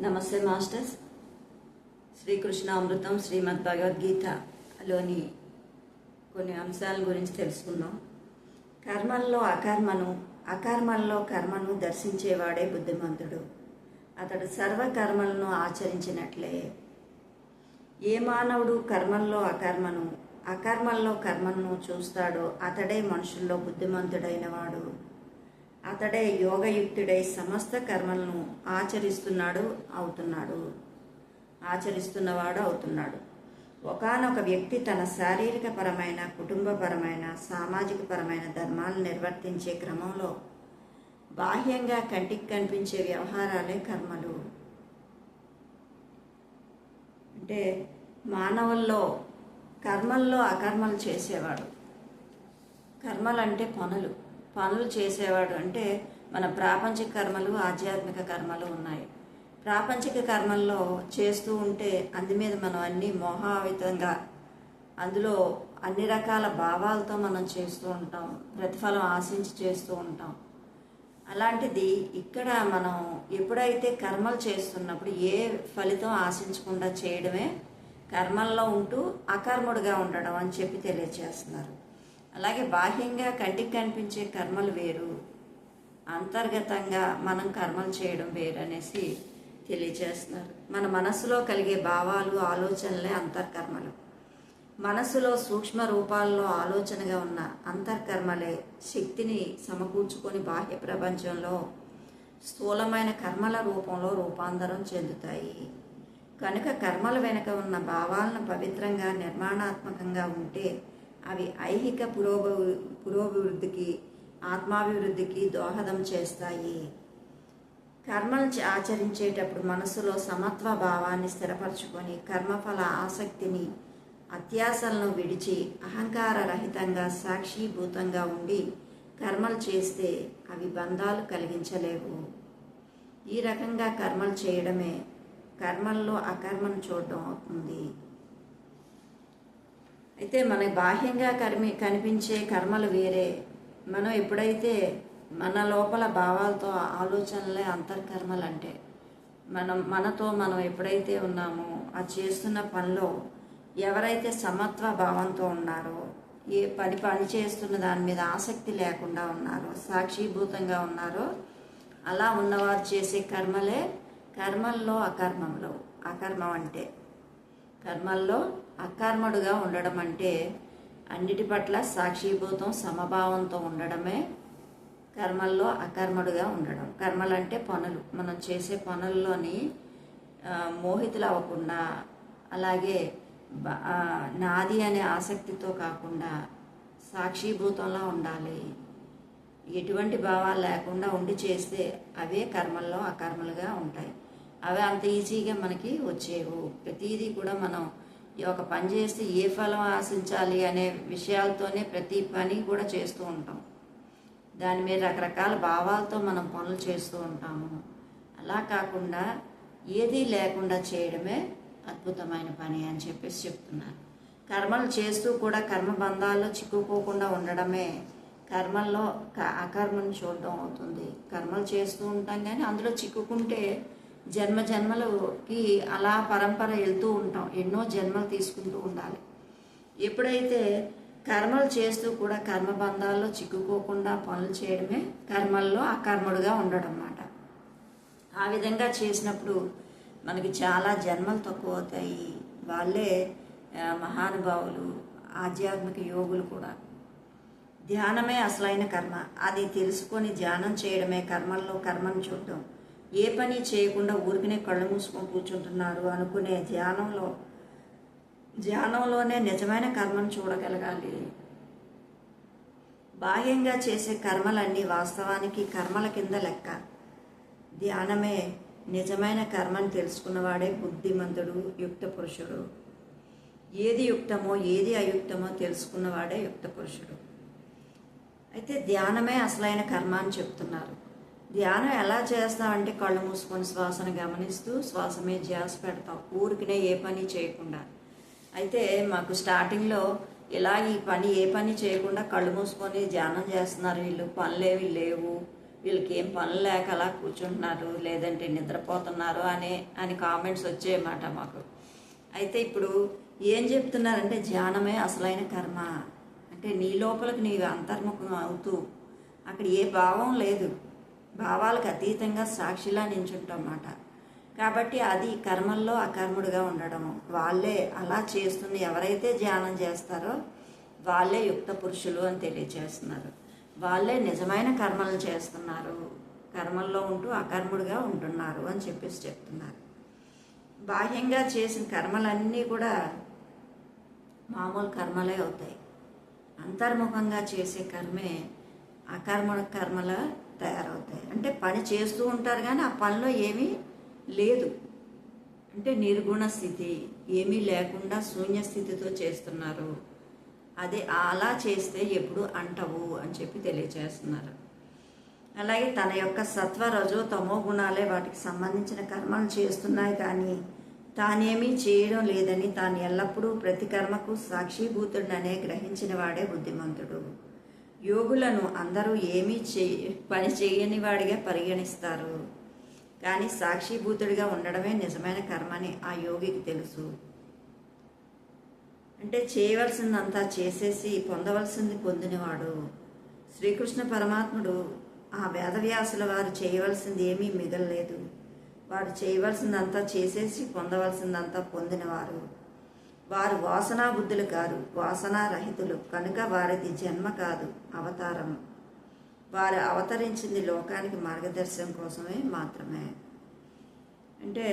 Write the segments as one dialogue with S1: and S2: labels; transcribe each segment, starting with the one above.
S1: నమస్తే మాస్టర్స్. శ్రీకృష్ణ అమృతం శ్రీమద్ భగవద్గీతలోని కొన్ని అంశాల గురించి తెలుసుకుందాం. కర్మల్లో అకర్మను అకర్మల్లో కర్మను దర్శించేవాడే బుద్ధిమంతుడు. అతడు సర్వకర్మలను ఆచరించినట్లే. ఏ మానవుడు కర్మల్లో అకర్మను అకర్మల్లో కర్మను చూస్తాడో అతడే మనుషుల్లో బుద్ధిమంతుడైనవాడు. వాడు అతడే యోగయుక్తుడై సమస్త కర్మలను ఆచరిస్తున్నాడు అవుతున్నాడు. ఆచరిస్తున్నవాడు అవుతున్నాడు. ఒకానొక వ్యక్తి తన శారీరక పరమైన కుటుంబపరమైన సామాజిక పరమైన నిర్వర్తించే క్రమంలో బాహ్యంగా కంటికి కనిపించే వ్యవహారాలే కర్మలు. అంటే మానవుల్లో కర్మల్లో అకర్మలు చేసేవాడు. కర్మలంటే పనులు. పనులు చేసేవాడు అంటే మన ప్రాపంచిక కర్మలు ఆధ్యాత్మిక కర్మలు ఉన్నాయి. ప్రాపంచిక కర్మల్లో చేస్తూ ఉంటే అందు మీద మనం అన్ని మోహావితంగా అందులో అన్ని రకాల భావాలతో మనం చేస్తూ ఉంటాం ప్రతిఫలం ఆశించి చేస్తూ ఉంటాం. అలాంటిది ఇక్కడ మనం ఎప్పుడైతే కర్మలు చేస్తున్నప్పుడు ఏ ఫలితం ఆశించకుండా చేయడమే కర్మల్లో ఉంటూ అకర్ముడిగా ఉండడం అని చెప్పి తెలియజేస్తున్నారు అలాగే బాహ్యంగా కంటికి కనిపించే కర్మలు వేరు. అంతర్గతంగా మనం కర్మలు చేయడం వేరు అనేసి తెలియజేస్తున్నారు. మన మనసులో కలిగే భావాలు ఆలోచనలే అంతర్కర్మలు. మనసులో సూక్ష్మ రూపాల్లో ఆలోచనగా ఉన్న అంతర్కర్మలే శక్తిని సమకూర్చుకొని బాహ్య ప్రపంచంలో స్థూలమైన కర్మల రూపంలో రూపాంతరం చెందుతాయి. కనుక కర్మల వెనుక ఉన్న భావాలను పవిత్రంగా నిర్మాణాత్మకంగా ఉంటే అవి ఐహిక పురోభ పురోభివృద్ధికి ఆత్మాభివృద్ధికి దోహదం చేస్తాయి. కర్మలు ఆచరించేటప్పుడు మనసులో సమత్వ భావాన్ని స్థిరపరచుకొని కర్మఫల ఆసక్తిని అత్యాసలను విడిచి అహంకార రహితంగా సాక్షిభూతంగా ఉండి కర్మలు చేస్తే అవి బంధాలు కలిగించలేవు. ఈ రకంగా కర్మలు చేయడమే కర్మల్లో అకర్మను చూడడం అవుతుంది. అయితే మనకి బాహ్యంగా కర్మి కనిపించే కర్మలు వేరే. మనం ఎప్పుడైతే మన లోపల భావాలతో ఆలోచనలే అంతర్కర్మలు అంటే మనం మనతో మనం ఎప్పుడైతే ఉన్నామో ఆ చేస్తున్న పనిలో ఎవరైతే సమత్వ భావంతో ఉన్నారో ఏ పని పని చేస్తున్న దాని మీద ఆసక్తి లేకుండా ఉన్నారో సాక్షిభూతంగా ఉన్నారో అలా ఉన్నవారు చేసే కర్మలే కర్మల్లో అకర్మంలో అకర్మం అంటే కర్మల్లో అకర్మడుగా ఉండడం అంటే అన్నిటి పట్ల సాక్షిభూతం సమభావంతో ఉండడమే కర్మల్లో అకర్మడుగా ఉండడం. కర్మలు అంటే పనులు. మనం చేసే పనుల్లోని మోహితులు అవ్వకుండా అలాగే నాది అనే ఆసక్తితో కాకుండా సాక్షిభూతంలో ఉండాలి. ఎటువంటి భావాలు లేకుండా ఉండి చేస్తే అవే కర్మల్లో అకర్మలుగా ఉంటాయి. అవి అంత ఈజీగా మనకి వచ్చేవు. ప్రతిదీ కూడా మనం ఈ ఒక పని చేసి ఏ ఫలం ఆశించాలి అనే విషయాలతోనే ప్రతి పని కూడా చేస్తూ ఉంటాం. దాని మీద రకరకాల భావాలతో మనం పనులు చేస్తూ ఉంటాము. అలా కాకుండా ఏదీ లేకుండా చేయడమే అద్భుతమైన పని అని చెప్పేసి చెప్తున్నారు. కర్మలు చేస్తూ కూడా కర్మబంధాల్లో చిక్కుకోకుండా ఉండడమే కర్మల్లో క- అకర్మను చూడడం అవుతుంది. కర్మలు చేస్తూ ఉంటాం కానీ అందులో చిక్కుకుంటే జన్మ జన్మలకి అలా పరంపర వెళ్తూ ఉంటాం. ఎన్నో జన్మలు తీసుకుంటూ ఉండాలి. ఎప్పుడైతే కర్మలు చేస్తూ కూడా కర్మబంధాల్లో చిక్కుకోకుండా పనులు చేయడమే కర్మల్లో అకర్మడుగా ఉండడం అన్నమాట ఆ విధంగా చేసినప్పుడు మనకి చాలా జన్మలు తక్కువ అవుతాయి. వాళ్ళే మహానుభావులు ఆధ్యాత్మిక యోగులు కూడా. ధ్యానమే అసలైన కర్మ. అది తెలుసుకొని ధ్యానం చేయడమే కర్మల్లో కర్మను చూడటం ఏ పని చేయకుండా ఊరికినే కళ్ళు మూసుకొని కూర్చుంటున్నారు అనుకునే ధ్యానంలో ధ్యానంలోనే నిజమైన కర్మను చూడగలగాలి. బాహ్యంగా చేసే కర్మలన్నీ వాస్తవానికి కర్మల కింద లెక్క. ధ్యానమే నిజమైన కర్మను తెలుసుకున్నవాడే బుద్ధిమంతుడు యుక్త పురుషుడు. ఏది యుక్తమో ఏది అయుక్తమో తెలుసుకున్నవాడే యుక్త పురుషుడు. అయితే ధ్యానమే అసలైన కర్మ అని చెప్తున్నారు. ధ్యానం ఎలా చేస్తామంటే కళ్ళు మూసుకొని శ్వాసను గమనిస్తూ శ్వాస మీద ధ్యాస పెడతాం ఊరికినే ఏ పని చేయకుండా. అయితే మాకు స్టార్టింగ్లో ఇలా ఈ పని ఏ పని చేయకుండా కళ్ళు మూసుకొని ధ్యానం చేస్తున్నారు. వీళ్ళు పనులేవి లేవు. వీళ్ళకి ఏం పనులు లేక అలా కూర్చుంటున్నారు. లేదంటే నిద్రపోతున్నారు అనే అని కామెంట్స్ వచ్చాయన్నమాట మాకు. అయితే ఇప్పుడు ఏం చెప్తున్నారంటే ధ్యానమే అసలైన కర్మ. అంటే నీ లోపలికి నీవు అంతర్ముఖం అవుతూ అక్కడ ఏ భావం లేదు. భావాలకు అతీతంగా సాక్షిలా నించుంటామాట కాబట్టి అది కర్మల్లో అకర్ముడుగా ఉండడము. వాళ్ళే అలా చేస్తుంది. ఎవరైతే ధ్యానం చేస్తారో వాళ్ళే యుక్త పురుషులు అని తెలియజేస్తున్నారు వాళ్ళే నిజమైన కర్మలు చేస్తున్నారు. కర్మల్లో ఉంటూ అకర్ముడుగా ఉంటున్నారు అని చెప్పేసి చెప్తున్నారు. బాహ్యంగా చేసిన కర్మలన్నీ కూడా మామూలు కర్మలే అవుతాయి. అంతర్ముఖంగా చేసే కర్మే అకర్మ కర్మల తయారవుతాయి. అంటే పని చేస్తూ ఉంటారు కానీ ఆ పనిలో ఏమీ లేదు. అంటే నిర్గుణ స్థితి ఏమీ లేకుండా శూన్య స్థితితో చేస్తున్నారు. అదే అలా చేస్తే ఎప్పుడు అంటవు అని చెప్పి తెలియచేస్తున్నారు. అలాగే తన యొక్క సత్వ రజో తమో గుణాలే వాటికి సంబంధించిన కర్మలు చేస్తున్నాయి కానీ తానేమీ చేయడం లేదని తాను ఎల్లప్పుడూ ప్రతి కర్మకు సాక్షిభూతుడనే గ్రహించిన వాడే బుద్ధిమంతుడు. యోగులను అందరూ ఏమీ చేయ పని చేయని వాడిగా పరిగణిస్తారు. కానీ సాక్షిభూతుడిగా ఉండడమే నిజమైన కర్మని ఆ యోగికి తెలుసు. అంటే చేయవలసిందంతా చేసేసి పొందవలసింది పొందినవాడు. శ్రీకృష్ణ పరమాత్ముడు ఆ వేదవ్యాసుల వారు చేయవలసింది ఏమీ మిగలలేదు. వారు చేయవలసిందంతా చేసేసి పొందవలసిందంతా పొందినవారు. వారు వాసనా బుద్ధులు కారు. వాసనారహితులు. కనుక వారిది జన్మ కాదు అవతారం వారు అవతరించింది లోకానికి మార్గదర్శనం కోసమే మాత్రమే. అంటే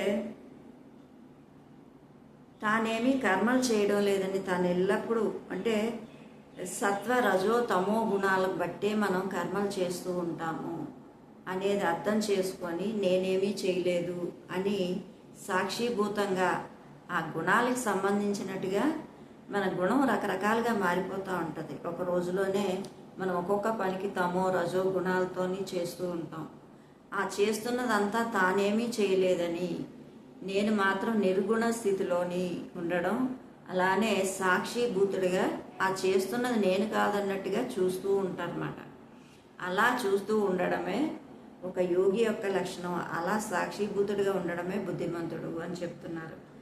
S1: తానేమీ కర్మలు చేయడం లేదని తాను ఎల్లప్పుడూ అంటే సత్వ రజో తమో గుణాలను బట్టే మనం కర్మలు చేస్తూ ఉంటాము అనేది అర్థం చేసుకొని నేనేమీ చేయలేదు అని సాక్షిభూతంగా ఆ గుణాలకు సంబంధించినట్టుగా మన గుణం రకరకాలుగా మారిపోతూ ఉంటుంది. ఒక రోజులోనే మనం ఒక్కొక్క పనికి తమో రజో గుణాలతోని చేస్తూ ఉంటాం. ఆ చేస్తున్నదంతా తానేమీ చేయలేదని నేను మాత్రం నిర్గుణ స్థితిలోని ఉండడం అలానే సాక్షిభూతుడిగా ఆ చేస్తున్నది నేను కాదన్నట్టుగా చూస్తూ ఉంటారన్నమాట. అలా చూస్తూ ఉండడమే ఒక యోగి యొక్క లక్షణం. అలా సాక్షిభూతుడిగా ఉండడమే బుద్ధిమంతుడు అని చెప్తున్నారు.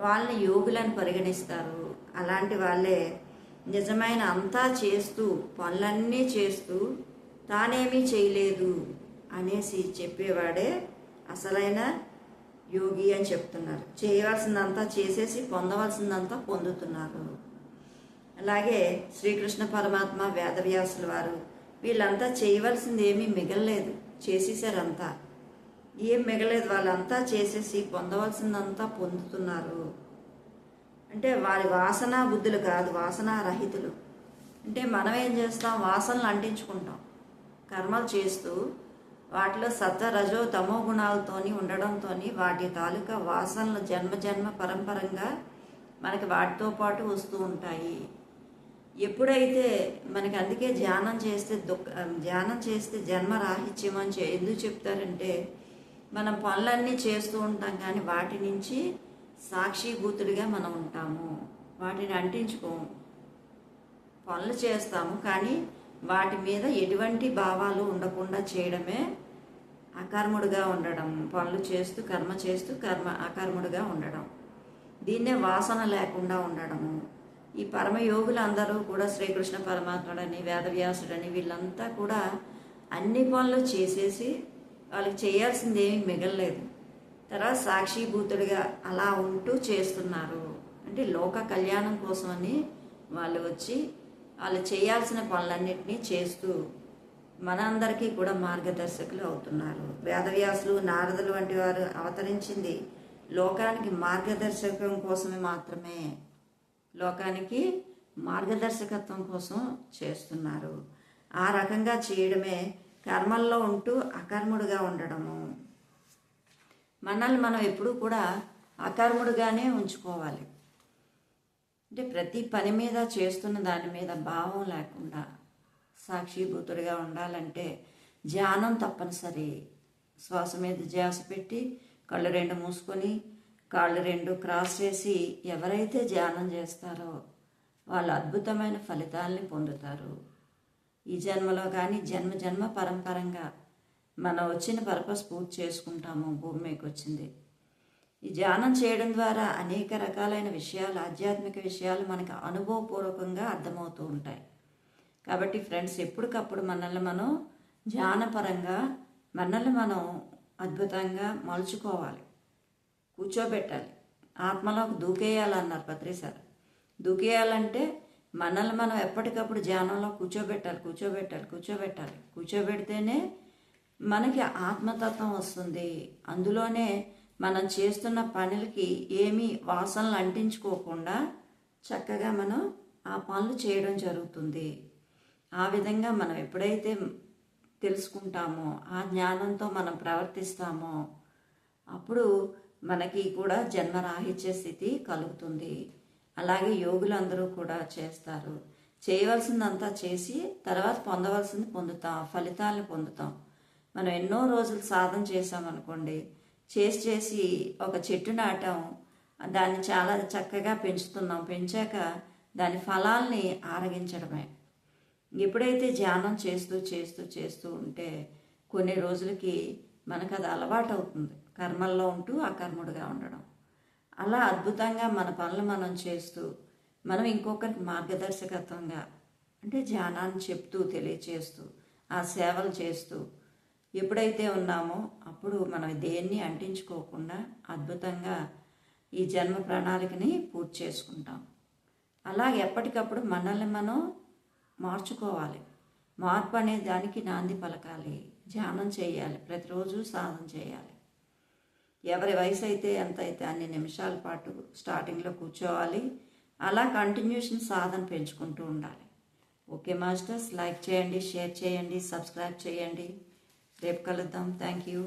S1: వాళ్ళని యోగులను పరిగణిస్తారు. అలాంటి వాళ్ళే నిజమైన అంతా చేస్తూ పనులన్నీ చేస్తూ తానేమీ చేయలేదు అనేసి చెప్పేవాడే అసలైన యోగి అని చెప్తున్నారు. చేయవలసిందంతా చేసేసి పొందవలసిందంతా పొందుతున్నారు. అలాగే శ్రీకృష్ణ పరమాత్మ వేదవ్యాసుల వారు వీళ్ళంతా చేయవలసింది ఏమీ మిగలలేదు. చేసేసారంతా ఏం మిగలేదు వాళ్ళంతా చేసేసి పొందవలసిందంతా పొందుతున్నారు. అంటే వారి వాసన బుద్ధులు కాదు వాసన రహితులు. అంటే మనం ఏం చేస్తాం? వాసనలు అంటించుకుంటాం. కర్మలు చేస్తూ వాటిలో సత్వ రజో తమో గుణాలతోని ఉండడంతోని వాటి తాలూకా వాసనలు జన్మ జన్మ పరంపరంగా మనకి వాటితో పాటు వస్తూ ఉంటాయి. ఎప్పుడైతే మనకి అందుకే ధ్యానం చేస్తే దుఃఖ ధ్యానం చేస్తే జన్మ రాహిత్యం అని ఎందుకు చెప్తారంటే మనం పనులన్నీ చేస్తూ ఉంటాం కానీ వాటి నుంచి సాక్షిభూతుడిగా మనం ఉంటాము. వాటిని అంటించుకోము. పనులు చేస్తాము కానీ వాటి మీద ఎటువంటి భావాలు ఉండకుండా చేయడమే అకర్ముడుగా ఉండడం. పనులు చేస్తూ కర్మ చేస్తూ కర్మ అకర్ముడుగా ఉండడం. దీన్నే వాసన లేకుండా ఉండడము. ఈ పరమయోగులందరూ కూడా శ్రీకృష్ణ పరమాత్ముడని వేదవ్యాసుడని వీళ్ళంతా కూడా అన్ని పనులు చేసేసి వాళ్ళకి చేయాల్సింది ఏమీ మిగలలేదు. తర్వాత సాక్షిభూతుడిగా అలా ఉంటూ చేస్తున్నారు. అంటే లోక కళ్యాణం కోసమని వాళ్ళు వచ్చి వాళ్ళు చేయాల్సిన పనులన్నింటినీ చేస్తూ మనందరికీ కూడా మార్గదర్శకులు అవుతున్నారు. వేదవ్యాసులు నారదులు వంటి వారు అవతరించింది లోకానికి మార్గదర్శకం కోసమే మాత్రమే. లోకానికి మార్గదర్శకత్వం కోసం చేస్తున్నారు. ఆ రకంగా చేయడమే కర్మల్లో ఉంటూ అకర్ముడుగా ఉండడము. మనల్ని మనం ఎప్పుడూ కూడా అకర్ముడుగానే ఉంచుకోవాలి. అంటే ప్రతి పని మీద చేస్తున్న దాని మీద భావం లేకుండా సాక్షిభూతుడిగా ఉండాలంటే ధ్యానం తప్పనిసరి. శ్వాస మీద ధ్యాస పెట్టి కళ్ళు రెండు మూసుకొని కాళ్ళు రెండు క్రాస్ చేసి ఎవరైతే ధ్యానం చేస్తారో వాళ్ళు అద్భుతమైన ఫలితాల్ని పొందుతారు. ఈ జన్మలో కానీ జన్మ జన్మ పరంపరంగా మనం వచ్చిన పర్పస్ పూర్తి చేసుకుంటాము భూమి మీకు వచ్చింది. ఈ ధ్యానం చేయడం ద్వారా అనేక రకాలైన విషయాలు ఆధ్యాత్మిక విషయాలు మనకు అనుభవపూర్వకంగా అర్థమవుతూ ఉంటాయి. కాబట్టి ఫ్రెండ్స్ ఎప్పటికప్పుడు మనల్ని మనం ధ్యానపరంగా మనల్ని మనం అద్భుతంగా మలుచుకోవాలి. కూర్చోబెట్టాలి. ఆత్మలోకి దూకేయాలన్నారు పత్రి సార్ దూకేయాలంటే మనల్ని మనం ఎప్పటికప్పుడు ధ్యానంలో కూర్చోబెట్టాలి కూర్చోబెట్టాలి కూర్చోబెట్టాలి. కూర్చోబెడితేనే మనకి ఆత్మతత్వం వస్తుంది. అందులోనే మనం చేస్తున్న పనులకి ఏమీ వాసనలు అంటించుకోకుండా చక్కగా మనం ఆ పనులు చేయడం జరుగుతుంది. ఆ విధంగా మనం ఎప్పుడైతే తెలుసుకుంటామో ఆ జ్ఞానంతో మనం ప్రవర్తిస్తామో అప్పుడు మనకి కూడా జన్మరాహిత్య స్థితి కలుగుతుంది. అలాగే యోగులు అందరూ కూడా చేస్తారు. చేయవలసిందంతా చేసి తర్వాత పొందవలసింది పొందుతాం ఫలితాలను పొందుతాం. మనం ఎన్నో రోజులు సాధన చేసామనుకోండి చేసి చేసి ఒక చెట్టు నాటాం దాన్ని చాలా చక్కగా పెంచుతున్నాం పెంచాక దాని ఫలాల్ని ఆరగించడమే. ఎప్పుడైతే ధ్యానం చేస్తూ చేస్తూ చేస్తూ ఉంటే కొన్ని రోజులకి మనకు అది అలవాటు అవుతుంది కర్మల్లో ఉంటూ అకర్ముడుగా ఉండడం. అలా అద్భుతంగా మన పనులు మనం చేస్తూ మనం ఇంకొకరికి మార్గదర్శకత్వంగా అంటే ధ్యానాన్ని చెప్తూ తెలియచేస్తూ ఆ సేవలు చేస్తూ ఎప్పుడైతే ఉన్నామో అప్పుడు మనం దేన్ని అంటించుకోకుండా అద్భుతంగా ఈ జన్మ ప్రణాళికని పూర్తి చేసుకుంటాం. అలా ఎప్పటికప్పుడు మనల్ని మనం మార్చుకోవాలి. మార్పు అనే దానికి నాంది పలకాలి. ధ్యానం చేయాలి. ప్రతిరోజు సాధన చేయాలి. ఎవరి వయసు అయితే ఎంత అయితే అన్ని నిమిషాల పాటు స్టార్టింగ్లో కూర్చోవాలి అలా కంటిన్యూషన్ సాధన పెంచుకుంటూ ఉండాలి. ఓకే మాస్టర్స్ లైక్ చేయండి షేర్ చేయండి సబ్స్క్రైబ్ చేయండి. రేపు కలుద్దాం. Thank you.